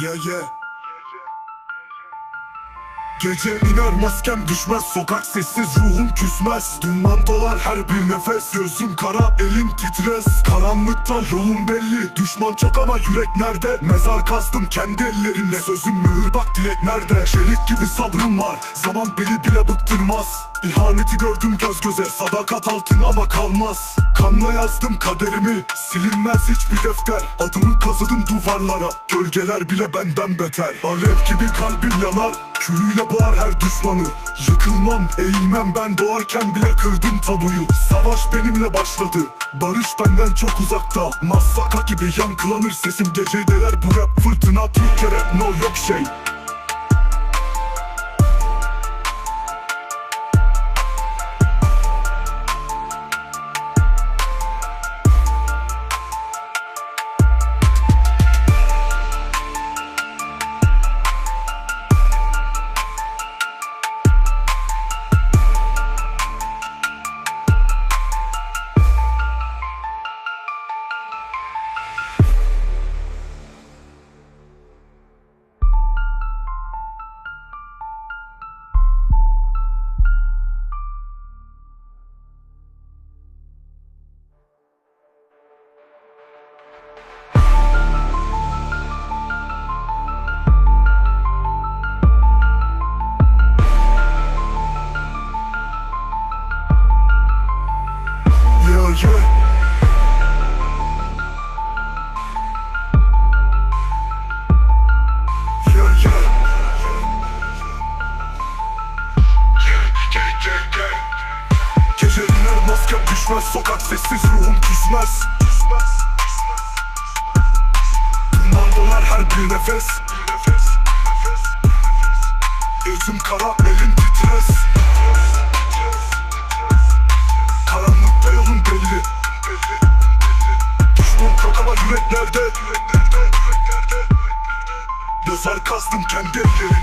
Yeah yeah. Gece iner maskem düşmez Sokak sessiz ruhum küsmez. Duman dolar her bir nefes Gözüm kara elim titrez. Karanlıkta yolum belli Düşman çok ama yürek nerede? Mezar kazdım kendi ellerimle Sözüm mühür bak dilek nerede? Çelik gibi sabrım var Zaman beni bile bıktırmaz. İhaneti gördüm göz göze Sadakat altın ama kalmaz Kanla yazdım kaderimi Silinmez hiçbir defter. Adımı kazıdım duvarlara Gölgeler bile benden beter. Alev gibi kalbim yanar Külüyle boğar her düşmanı. Yıkılmam, eğilmem ben doğarken bile kırdım tabuyu. Savaş benimle başladı Barış benden çok uzakta. Massaka gibi yankılanır sesim gecedeler Bu rap fırtına. Türkçe rap no yok şey Yeah Geceler maskem düşmez Sokak sessiz ruhum küsmez. Duman dolar her bir nefes. Gözüm kara elim titrez yürek nerede Mezar kazdım kendi ellerim.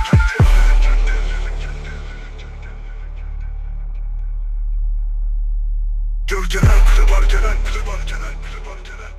Gölgeler var gelen var gelen var gelen